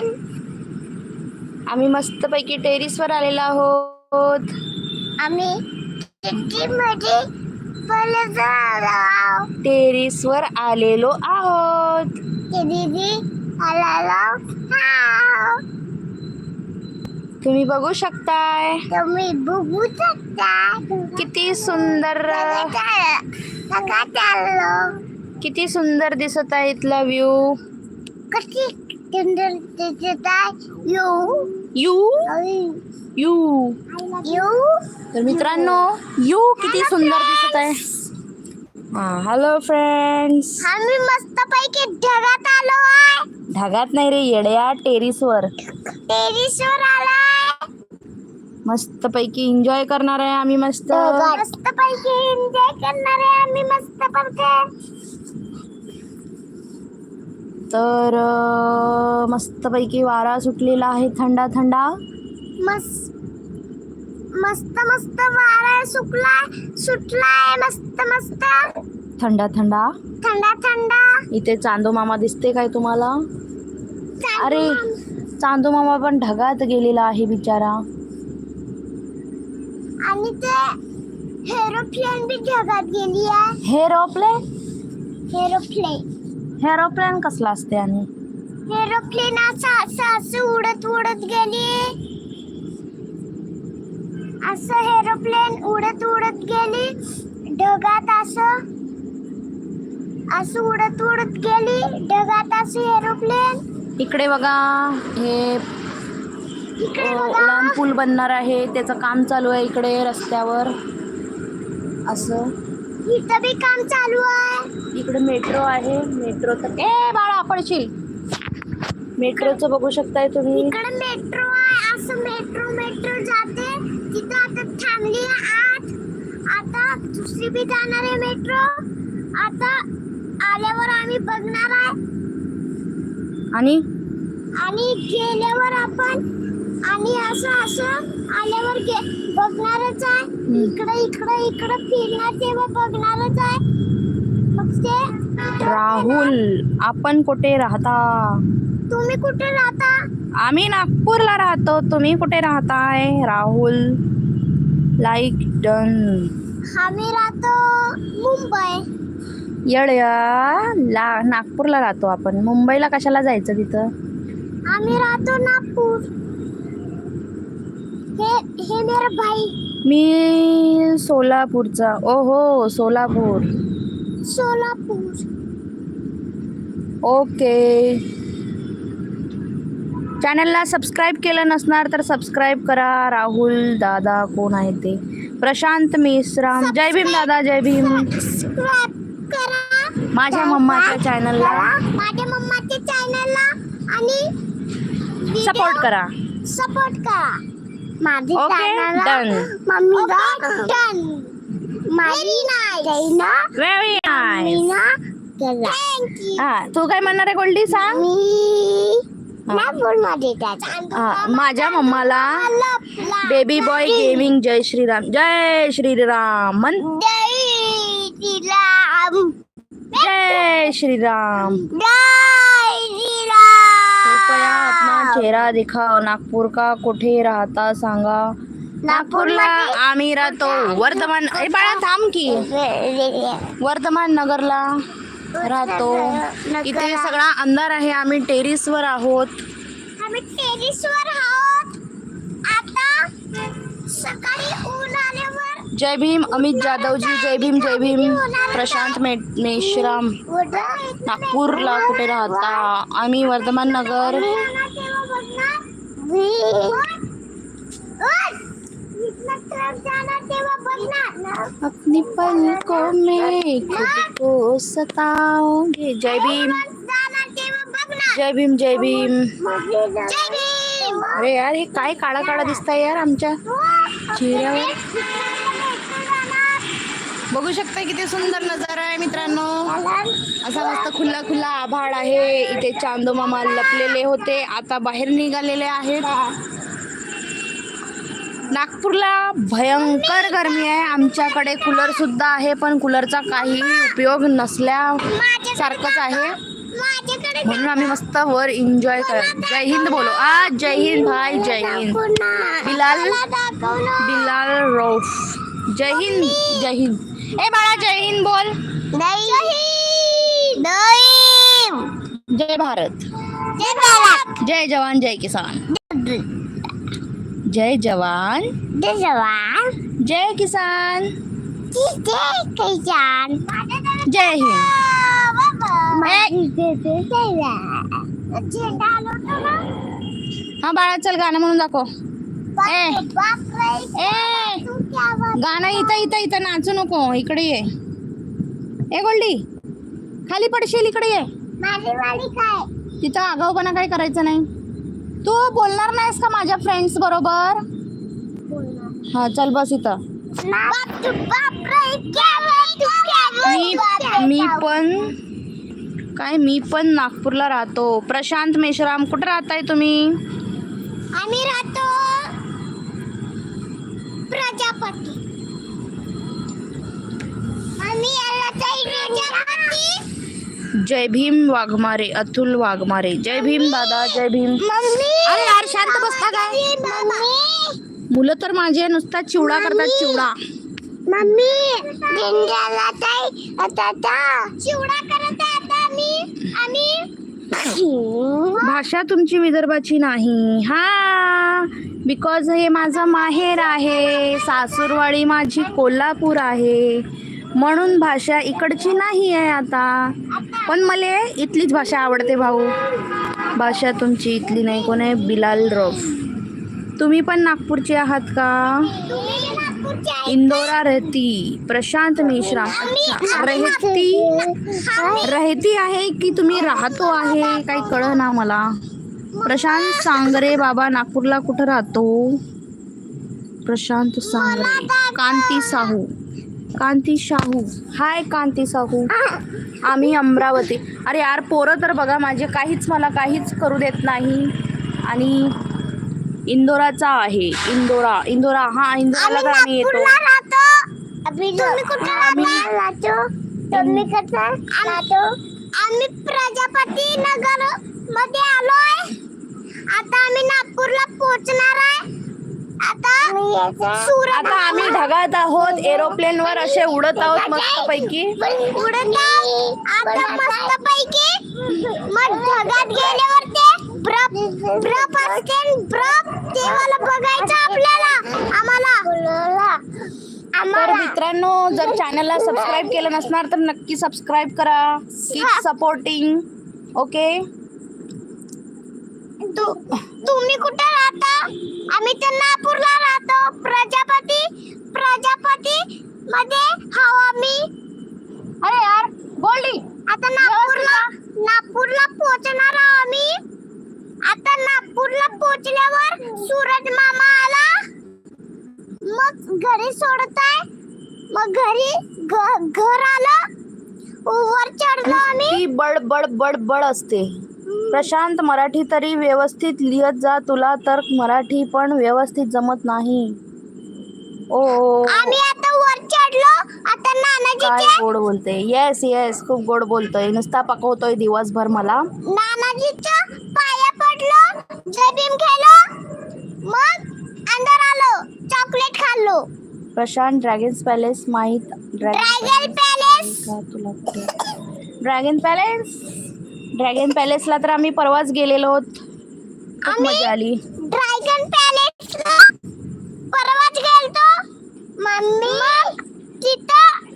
Chicken आम्ही मस्तपैकी टेरिसवर आलेलो आहोत. आम्ही टेरिसवर आलेलो आहोत. तुम्ही बघू शकताय. तुम्ही बघू शकता किती सुंदर. किती सुंदर दिसत आहे इथला व्ह्यू. कशी येऊ यू यू येऊ तर मित्रांनो यू किती सुंदर दिसत आहे. हा हॅलो फ्रेंड्स आम्ही मस्त पैकी ढगात आलो आहे. ढगात नाही रे येड्या टेरिसवर. टेरिसवर आलाय. मस्त पैकी एन्जॉय करणार आहे आम्ही मस्त. मस्त पैकी एन्जॉय करणार आहे आम्ही मस्त पैकी तर मस्त पैकी वारा सुटलेला आहे थंडा थंडा. मस्त मस्त मस्त वारा सुकलाय सुटलाय मस्त मस्त. थंडा थंडा. थंडा थंडा. इथे चांदो मामा दिसते काय तुम्हाला? अरे चांदो मामा पण ढगात गेलेला आहे बिचारा. आणि ते एरोप्लेन बी ढगात गेली आहे. हेरोप्लेन एरोप्लेन हेरोप्लेन कसला असते आणि? एरोप्लेन असं असं असं उडत उडत गेली. असं एरोप्लेन उडत उडत गेली. ढगात असं असं उडत उडत गेली. ढगात असं एरोप्लेन इकडे बघा हे उडान पूल बनणार आहे. त्याचं काम चालू आहे इकडे रस्त्यावर. असं. इथं बी काम चालू आहे. इकडे मेट्रो आहे. मेट्रो तर ए बाळा पडशील. मेट्रोचं बघू शकताय तुम्ही. इकडे मेट्रो आहे. असं मेट्रो मेट्रो जाते. तिथं आता थांबली आत. आता दुसरी बी जाणार आहे मेट्रो आता आल्यावर आम्ही बघणार आहे. आणि? आणि गेल्यावर आपण आणि असं असं आल्यावर गे बघणारच आहे. इकडे इकडे इकडे फिरणार तेव्हा बघणारच आहे. राहुल आपण कुठे राहता? तुम्ही कुठे राहता? आम्ही नागपूरला राहतो. तुम्ही कुठे राहताय? राहुल लाईक डन आम्ही राहतो मुंबई. येड्या ला नागपूरला राहतो आपण. मुंबईला कशाला जायचं तिथं? आम्ही राहतो नागपूर. हे हे मेरा भाई. मी सोलापूरचा. ओहो सोलापूर. सोलापूर ओके चॅनलला सबस्क्राईब केलं नसणार तर सबस्क्राईब करा. राहुल दादा कोण आहे ते? प्रशांत मेश्राम जय भीम दादा जय भीम. माझ्या मम्माच्या चॅनलला माझ्या मम्माच्या चॅनलला आणि सपोर्ट करा. सपोर्ट करा. माझे Okay, channel done. Mummy done very nice केला थँक्यू हा तू काय म्हणणार आहे गोल्डी सांग? मी माझ्या मम्माला बेबी बॉय गेमिंग जय श्रीराम जय श्रीराम जय श्रीराम. जय श्रीराम. जय कृपया अपना चेहरा दिखाओ नागपूर का कुठे राहता सांगा. नागपूरला आम्ही राहतो. वर्धमान ए बाळा थांब की. वर्धमान नगरला राहतो. इथे सगळा अंधार आहे. आम्ही टेरिसवर आहोत. आम्ही टेरिसवर आहोत. आता सकाळी ऊन आल्यावर जय भीम अमित जाधवजी जय भीम जय भीम. प्रशांत मे मेश्राम. नागपूरला कुठे राहता? आम्ही वर्धमान नगर. अपनी पलकों में खुद को सताओगे जय भीम। जय भीम जय भीम। अरे यार हे काय काळा काळा दिसताय यार आमच्या चेहऱ्यावर. बघू शकता किती सुंदर नजारा आहे मित्रांनो. असा मस्त खुल्ला खुल्ला आभाळ आहे. इथे चांदो मामा लपलेले होते. आता बाहेर निघालेले आहेत. नागपूरला भयंकर गरमी आहे. आमच्याकडे कूलर सुद्धा आहे पण कूलरचा काही उपयोग नसल्या सारखंच आहे. म्हणून आम्ही मस्त वर एन्जॉय कर जय हिंद बोलो. आज जय हिंद भाई जय हिंद. बिलाल बिलाल रौफ. जय हिंद जय हिंद. ए बाळा जय हिंद बोल. जय भारत. जय भारत. जय जवान जय किसान. जय जवान। जय जवान। जय किसान। जय किसान। जय हिंद। हा बाळा चल गाणं म्हणून दाखव. ए! क्या गाणं इथं इथं इथं नाचू नको. इकडे ये. ए गोल्डी! खाली पडशील इकडे ये. काय? तिथं आगाऊपणा काही करायचं नाही. तू बोलणार नाहीस का माझ्या फ्रेंड्स बरोबर? हा चल बस इथं. मी मी पण काय मी पण नागपूरला राहतो. प्रशांत मेश्राम कुठे राहताय तुम्ही? आम्ही राहतो प्रजापती आम्ही याला ताई प्रजापती जय भीम वाघमारे अतुल वाघमारे. जय भीम दादा जय भीम. अरे यार शांत बसता काय मुलं तर माझे नुसता चिवडा करतात चिवडा. मम्मी झेंड्याला ताई. आता आता चिवडा करत आहे आता आम्ही. आम्ही भाषा तुमची विदर्भाची नाही. हा. बिकॉज हे माझं माहेर आहे. सासूरवाडी माझी कोल्हापूर आहे. म्हणून भाषा इकडची नाही आहे आता. पण मला इथलीच भाषा आवडते भाऊ. भाषा तुमची इथली नाही कोण आहे? बिलाल रफ. तुम्ही पण नागपूरचे आहात का? इंदोरा रहती प्रशांत मिश्रा. अच्छा रहती? रहती आहे की तुम्ही राहतो आहे? काही कळ ना मला. प्रशांत सांगरे बाबा नागपूरला कुठं राहतो? प्रशांत सांगरे कांती साहू. कांती शाहू. हाय कांती साहू आम्ही अमरावती. अरे यार पोरं तर बघा माझे काहीच मला काहीच करू देत नाही. आणि इंदोराचा आहे. इंदोरा इंदोरा हा इंदोराला तर आम्ही येतो. आम्ही- प्रजापती नगरमध्ये आलोय. आता आम्ही नागपूरला पोहोचणार. आता आम्ही ढगात आहोत. एरोप्लेन वर असे उडत आहोत मस्त पैकी उडत आहे. आता मस्त पैकी मग ढगात गेल्यावर ते ब्रप ब्रप असते ब्रप ते मला बघायचं आपल्याला. आम्हाला. तर आम्हाला. मित्रांनो जर चॅनलला सबस्क्राईब केलं नसणार तर नक्की सबस्क्राईब करा. कीप सपोर्टिंग ओके तू तुम्ही कुठे राहता? आम्ही तर नागपूरला राहतो. प्रजापती प्रजापती मध्ये हवा मी अरे यार गोल्डी आता नागपूरला नागपूरला पोहोचणार आम्ही. आता नागपूरला पोहोचल्यावर सूरज मामा आला. मग घरी सोडताय. मग घरी घर आलं. वर चढलो आम्ही. ती बड बड बड बड असते. प्रशांत मराठी तरी व्यवस्थित लिहत जा तुला तर मराठी पण व्यवस्थित जमत नाही. ओ आम्ही आता वर चढलो आता काय नानाजीचे गोड बोलते. येस येस खूप गोड बोलतोय. नुसता पकवतोय दिवसभर मला. नानाजीच्या पाया पडलो जय भीम खेळलो मग अंदर आलो चॉकलेट खाल्लो. प्रशांत ड्रॅगन्स पॅलेस माहीत ड्रॅगन पॅलेस का तुला ड्रॅगन पॅलेस ड्रॅगन पॅलेसला तर आम्ही परवाच गेलेलो. आहोत खूप आम्ही- मजा आली. ड्रॅगन पॅलेस परवाच गेलतो. मम्मी तिथं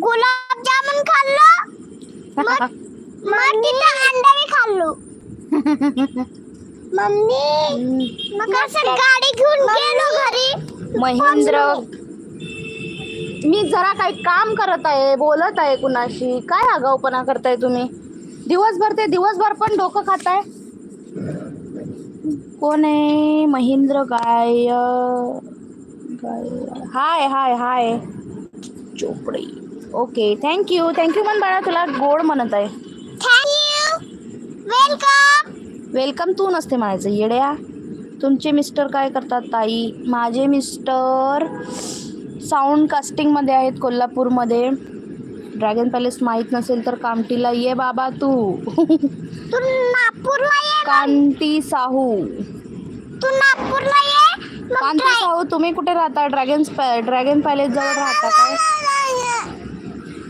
गुलाबजामुन खाल्लो. मग मग तिथं अंडा बी खाल्लो. मम्मी मग असं गाडी घेऊन गेलो घरी. महेंद्र? मी जरा काही काम करत आहे बोलत आहे कुणाशी. काय आगाऊपणा करताय तुम्ही? दिवसभर ते दिवसभर पण डोकं खाताय? कोण? आहे महेंद्र गाय गाय hi hi hi. Chopdi. Okay thank you thank you पण बाळा तुला गोड म्हणत आहे. वेलकम वेलकम तू नसते म्हणायचं. येड्या तुमचे मिस्टर काय करतात ताई? माझे मिस्टर साऊंड कास्टिंगमध्ये आहेत कोल्हापूरमध्ये. ड्रॅगन पॅलेस माहीत नसेल तर कामटीला ये बाबा तू. तू नागपूरला ये कांती साहू. तू नागपूरला ये कांती साहू तुम्ही कुठे राहता? ड्रॅगन ड्रॅगन पॅलेस जवळ राहता काय?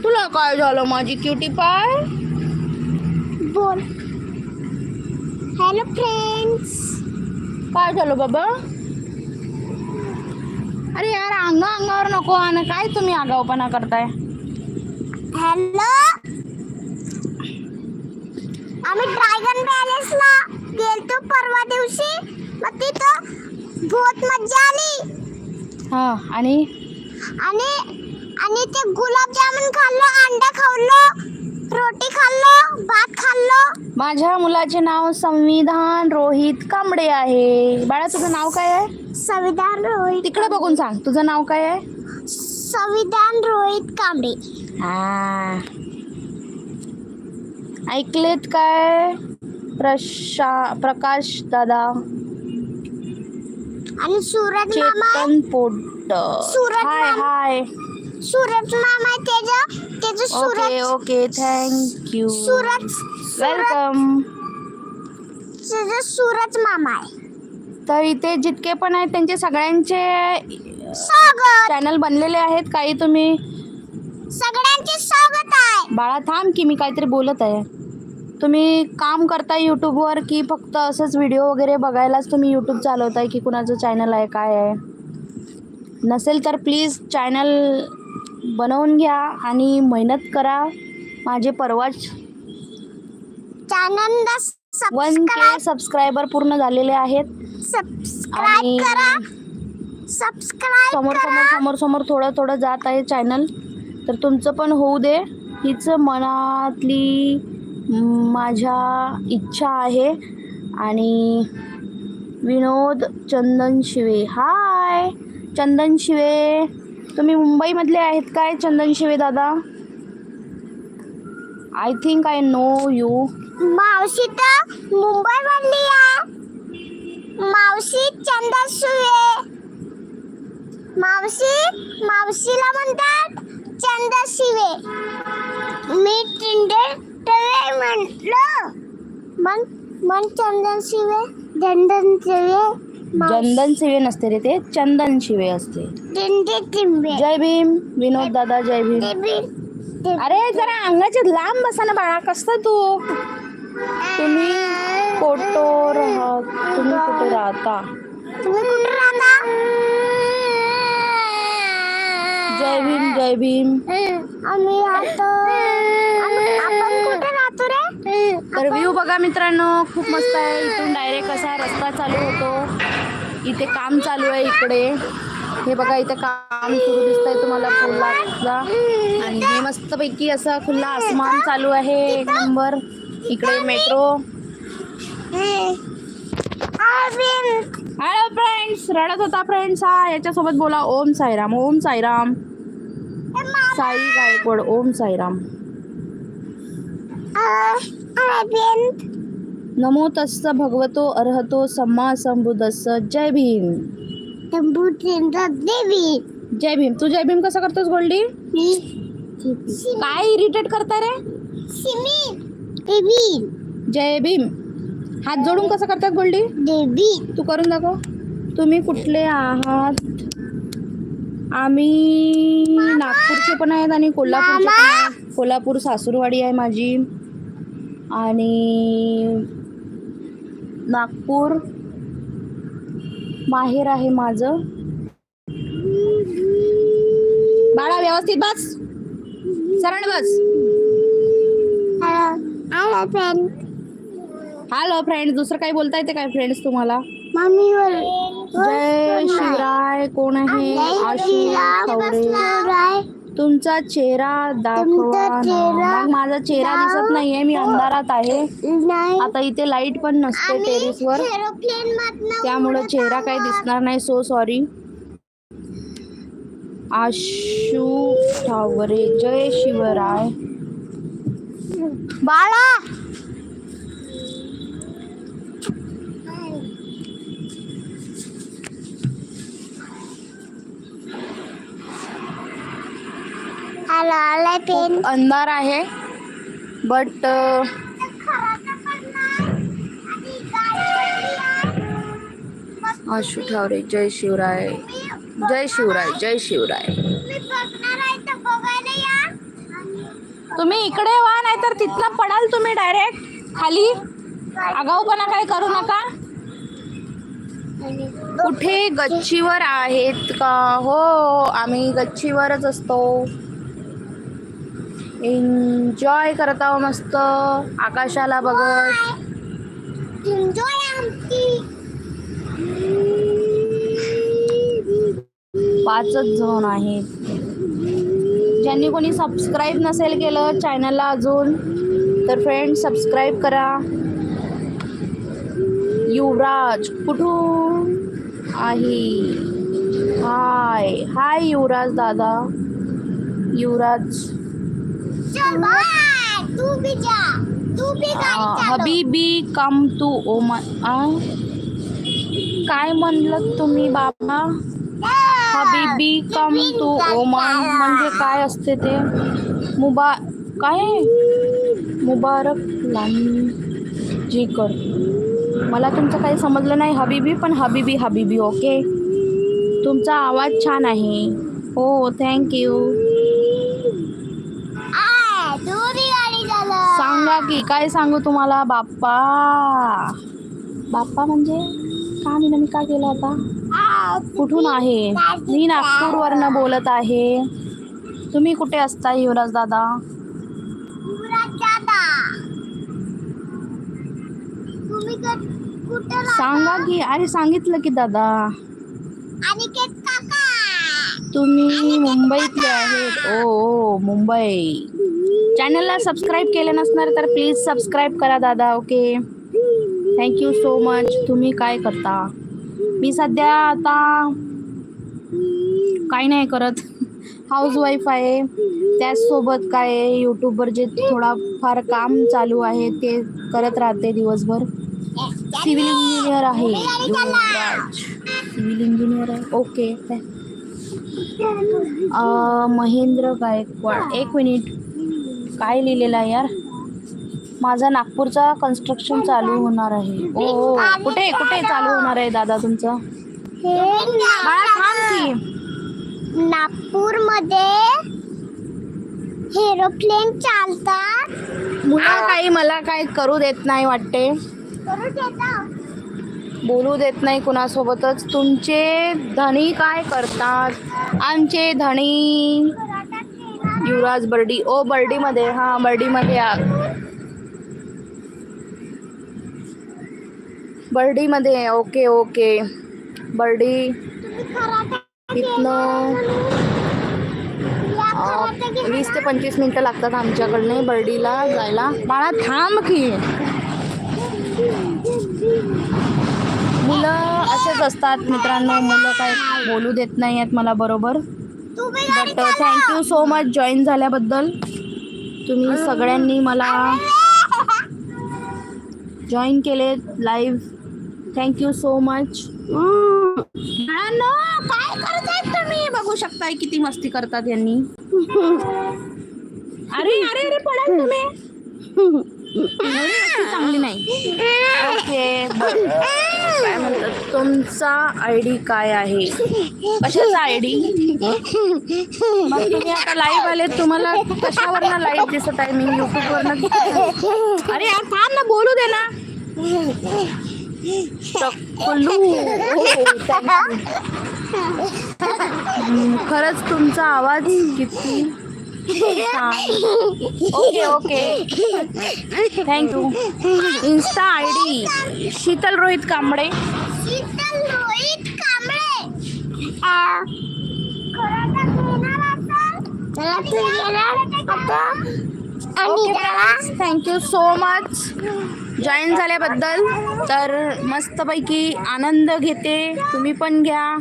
तुला काय झालं माझी क्युटी पाय बोल. हॅलो फ्रेंड्स काय झालं बाबा? अरे यार अंग अंगावर नको आणि. काय तुम्ही आगाऊपणा करताय? हॅलो आम्ही ड्रॅगन पॅलेसला गेलतो परवा दिवशी. मग तिथं बहुत मज्जा आली. हा आणि? आणि आणि ते गुलाबजामुन खाल्लो अंडा खाल्लो रोटी खाल्लो भात खाल्लो. माझ्या मुलाचे नाव संविधान रोहित कांबडे आहे. बाळा तुझं नाव काय आहे? संविधान रोहित तिकडे बघून सांग तुझं नाव काय आहे? संविधान रोहित कांबळे हा. ऐकलेत काय? प्रशा प्रकाश दादा. आणि सूरज मामा? चेतन पोट सूरज हाय मामा. हाय. सूरज मामा त्याचं त्याचं okay Suraj. Okay thank you Suraj Suraj. Welcome त्याचं सूरज मामा आहे. तर इथे जितके पण आहेत त्यांचे सगळ्यांचे स्वागत. चॅनल बनलेले आहेत काही तुम्ही सगळ्यांचे स्वागत आहे. बाळा थांब की मी काहीतरी बोलत आहे. तुम्ही काम करताय यूट्यूबवर की फक्त असंच व्हिडिओ वगैरे बघायलाच तुम्ही यूट्यूब चालवताय की कुणाचं चॅनल आहे काय आहे? नसेल तर प्लीज चॅनल बनवून घ्या आणि मेहनत करा. माझे परवाच चॅनलला वन के सबस्क्रायबर पूर्ण झालेले आहेत. आणि समोर समोर समोर समोर थोडं थोडं जात आहे चॅनल तर तुमचं पण होऊ दे. हीच मनातली माझ्या इच्छा आहे. आणि विनोद चंदन शिवे. हाय चंदन शिवे. तुम्ही मुंबईमधले आहेत काय चंदन शिवे दादा? I think I know you मावशी तर मुंबई मधली आहे. मावशी चंदन शिवे. मावशी मावशीला म्हणतात चंदा शिवे मी टिंडे टवे म्हटलं. मन मन चंदन शिवे दंडन शिवे चंदन शिवे नसते रे ते चंदन शिवे असते. टिंडे टिंबे. जय भीम विनोद दादा जय भीम. अरे जरा अंगाच्या लांब बसा ना बाळा कसं तू? तुम्ही कोटो राहत तुम्ही कुठे राहता. तुम्ही कुठे जय भीम आम्ही राहतो रे तर व्ह्यू बघा मित्रांनो खूप मस्त आहे. इथून डायरेक्ट असा रस्ता चालू होतो. इथे काम चालू आहे इकडे. हे बघा इथे काम सुरू दिसतंय तुम्हाला पुलाचा आणि हे मस्तपैकी असं खुल्ला आसमान चालू आहे. एक नंबर. इकडे मेट्रो हॅलो फ्रेंड्स रडत होता फ्रेंड्स हा याच्यासोबत बोला. ओम साईराम ओम साईराम. साई गायकवाड ओम साईराम. नमो तस्स भगवतो अर्हतो सम्मा संबुदस्स जय भीम. जय भीम. तू जय भीम कसं करतोस गोल्डी? काय इरिटेट करताय रे? जय भीम. हात जोडून कसं करतात गोल्डी? देवी. तू करून दाखव. तुम्ही कुठले आहात? आम्ही नागपूरचे पण आहेत आणि कोल्हापूरचे पण आहेत. कोल्हापूर सासूरवाडी आहे माझी. आणि नागपूर माहेर आहे माझं. बाळा व्यवस्थित बस. सरळ बस. हॅलो फ्रेंड हॅलो फ्रेंड्स दुसरं काही बोलता येते काय फ्रेंड्स तुम्हाला? जय शिवराय कोण आहे? आशिष तुमचा चेहरा दाखवा मग माझा चेहरा दिसत नाहीये मी अंधारात आहे. आता इथे लाइट पण नसते टेरेसवर. त्यामुळे चेहरा काही दिसणार नाही. So sorry Ashu Thaware. जय शिवराय. बाळा! आलाय पेन. अंधार आहे. बट आशू ठावरे जय शिवराय. जय शिवराय जय शिवराय. तुम्ही इकडे व्हा नाहीतर तिथनं पडाल तुम्ही डायरेक्ट खाली. आगाऊपणा काय करू नका. कुठे गच्चीवर आहेत का? हो आम्ही गच्चीवरच असतो. एन्जॉय करत आहो मस्त. आकाशाला बघत. पाचच जण आहेत. ज्यांनी कोणी सबस्क्राईब नसेल केलं चॅनलला अजून तर फ्रेंड सबस्क्राईब करा. युवराज कुठून? आहे. हाय हाय युवराज दादा. युवराज चल बाय तू भी जा तू भी गाडी चालव हबीबी कम टू ओमन? काय म्हणलं तुम्ही बाबा हबीबी कम टू ओमान म्हणजे काय असते ते मुबा काय मुबारक जी कर मला तुमचं काही समजलं नाही हबीबी पण हबीबी हबीबी ओके तुमचा आवाज़ छान आहे हो थँक्यू की काय सांगू तुम्हाला बाप्पा? बाप्पा म्हणजे का मी मी का केलं आता कुठून आहे? मी नागपूरवरनं बोलत आहे. तुम्ही कुठे असता युवराज दादा? सांगा की अरे सांगितलं की दादा. तुम्ही मुंबईतले आहेत. ओ मुंबई. चॅनलला सबस्क्राईब केलं नसणार तर प्लीज सबस्क्राईब करा दादा ओके थँक्यू सो मच तुम्ही काय करता? मी सध्या आता काही नाही करत. हाऊसवाईफ आहे. त्याचसोबत काय आहे, यूट्यूबवर जे थोडा फार काम चालू आहे ते करत राहते दिवसभर. सिव्हिल इंजिनियर आहे. सिव्हिल इंजिनियर आहे. ओके महेंद्र गायकवाड. एक मिनिट काय लिहिलेलं आहे यार? माझा नागपूरचा कन्स्ट्रक्शन चालू होणार आहे. ओ कुठे कुठे चालू होणार आहे दादा तुमचं? बाळा थांब की. नागपूरमध्ये एरोप्लेन चालतात. मुलं काही मला काय करू देत नाही वाटते. करू देता. बोलू देत नाही कुणासोबतच. तुमचे धणी काय करतात? आमचे धणी युवराज बर्डी. ओ बर्डीमध्ये. हा बर्डीमध्ये या. बर्डीमध्ये. Okay okay. बर्डी. इथनं वीस ते पंचवीस मिनटं लागतात आमच्याकडनं बर्डीला जायला. बाळा थांब की. मुलं असेच असतात मित्रांनो. मुलं काय बोलू देत नाही आहेत मला बरोबर. But thank you so much join झाल्याबद्दल. तुम्ही सगळ्यांनी मला जॉईन केले लाईव्ह थँक्यू सो मच काय तुम्ही? बघू शकताय किती मस्ती करतात यांनी. अरे अरे अरे पडा तुम्ही. चांगली नाही ओके काय म्हणतात तुमचा आय डी काय आहे? कशाचा आय डी? मग तुम्ही आता लाईव्ह आले तुम्हाला कशावरनं लाईव्ह दिसत आहे? मी युट्यूबवरनं अरे यार थांब ना बोलू दे ना. टक्कलू खरंच तुमचा आवाज किती okay okay thank you insta I D Sheetal Rohit Kamble Sheetal Rohit Kamble thank you so much join झाल्याबद्दल. तर मस्तपैकी आनंद घेते. तुम्ही पण घ्या.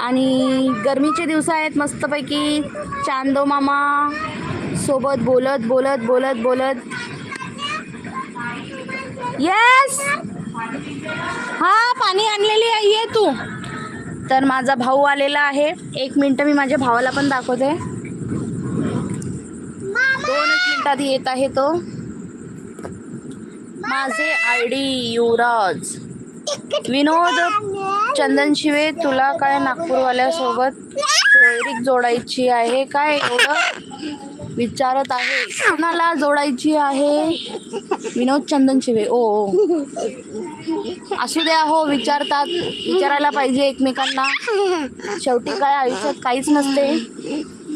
आणि गरमीचे दिवस आहेत मस्तपैकी चांदो मामा सोबत बोलत बोलत बोलत बोलत. येस हा पाणी आणलेली आहे ये तू. तर माझा भाऊ आलेला आहे. एक मिनटं मी माझ्या भावाला पण दाखवते. मिनिटात येत आहे तो. माझे आय डी युवराज. विनोद चंदन शिवे तुला काय नागपूरवाल्यासोबत सोयरीक जोडायची आहे काय एवढं विचारत आहे? कुणाला जोडायची आहे? विनोद चंदन शिवे ओ. असू द्या हो विचारतात. विचारायला पाहिजे एकमेकांना. शेवटी काय आयुष्यात काहीच नसते.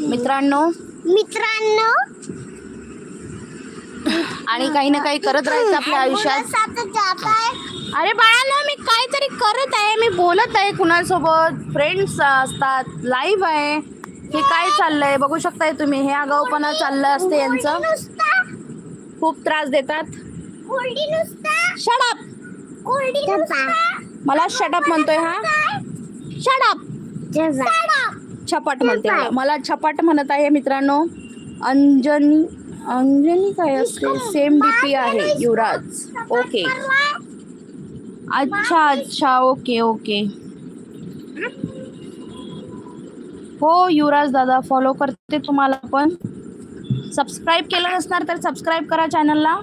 मित्रांनो. मित्रांनो. आणि काही ना काही करत राहायचं आपल्या आयुष्यात. अरे बाळांनो मी काहीतरी करत आहे मी बोलत आहे कुणासोबत. फ्रेंड्स असतात लाईव्ह आहे. हे काय चाललंय? बघू शकताय तुम्ही. हे आगाऊपणा चाललं असते यांचं. खूप त्रास देतात. शडप मला शटअप म्हणतोय हा? शडप छपाट म्हणते मला. मला छपाट म्हणत आहे मित्रांनो. अंजनी अंजनी काय असते सेम डीपी आहे युवराज. ओके अच्छा अच्छा ओके ओके हो युवराज दादा फॉलो करते तुम्हाला पण. सबस्क्राईब केलं नसणार तर सबस्क्राईब करा चॅनलला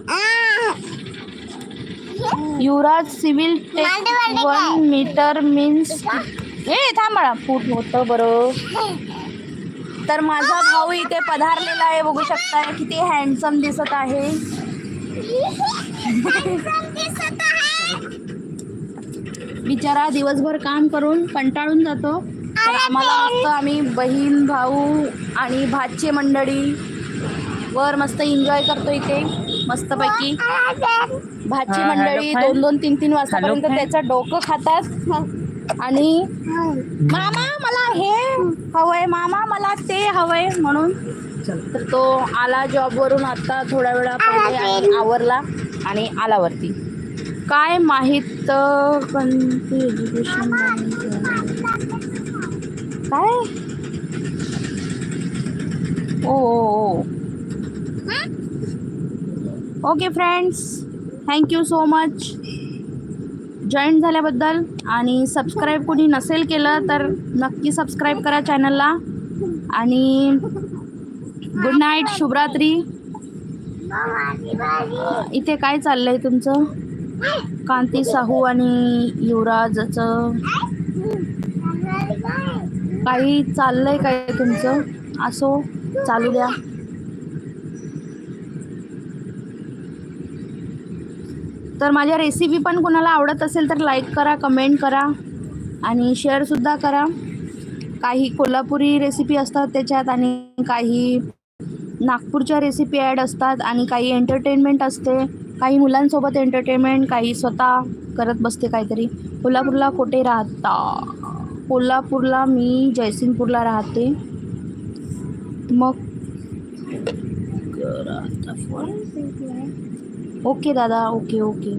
Yuvraj civil tech one metre means ए थांब फूट होतं बरं. तर माझा भाऊ इथे पधारलेला आहे बघू शकताय किती हँडसम दिसत आहे. बिचारा दिवसभर काम करून कंटाळून जातो. तर आम्हाला मस्त आम्ही बहीण भाऊ आणि भाचे मंडळी वर मस्त एन्जॉय करतो इथे मस्तपैकी. भाची हा, मंडळी दोन दोन तीन तीन वाजतापर्यंत त्याचं डोकं खातात. आणि मामा मला हे हवंय मामा मला ते हवंय म्हणून. तर तो आला जॉबवरून आता थोड्या वेळा पहिले आवरला आणि आला वरती. काय माहीत कोणती एज्युकेशन काय? ओ okay friends thank you so much join झाल्याबद्दल आणि सबस्क्राईब कोणी नसेल केलं तर नक्की सबस्क्राईब करा चॅनलला आणि गुड नाईट शुभरात्री. इथे काय चाललं आहे तुमचं? कांती साहू आणि युवराजचं. काही चाललंय काय तुमचं? असो चालू द्या. तर माझ्या रेसिपी पण कोणाला आवडत असेल तर लाईक करा कमेंट करा आणि शेअरसुद्धा करा. काही कोल्हापुरी रेसिपी असतात त्याच्यात आणि काही नागपूरच्या रेसिपी ॲड असतात आणि काही एंटरटेनमेंट असते. काही मुलांसोबत एंटरटेनमेंट काही स्वतः करत बसते काहीतरी. कोल्हापूरला कुठे राहता? कोल्हापूरला मी जयसिंगपूरला राहते. मग ओके दादा okay okay.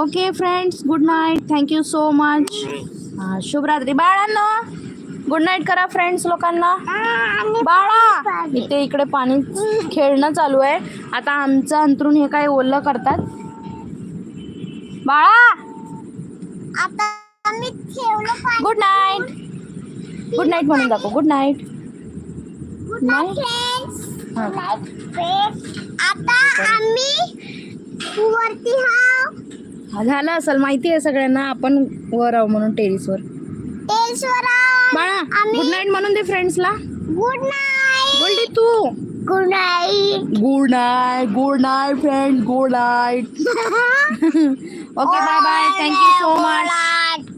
Okay friends good night. Thank you so much. शुभरात्री. बाळांना! गुड नाईट करा फ्रेंड्स लोकांना. बाळा इथे इकडे पाणी खेळणं चालू आहे. आता आमचं अंतरून हे काय ओलं करतात? बाळा! गुड नाईट गुड नाईट म्हणून दाखव. गुड नाईट झालं असेल. माहिती आहे सगळ्यांना. आपण वर आहो म्हणून टेरिसवर आम्ही- गुड नाईट म्हणून दे फ्रेंड्सला गुड नाईट बोलली तू. Good night good night good night friend good night okay bye bye thank you so much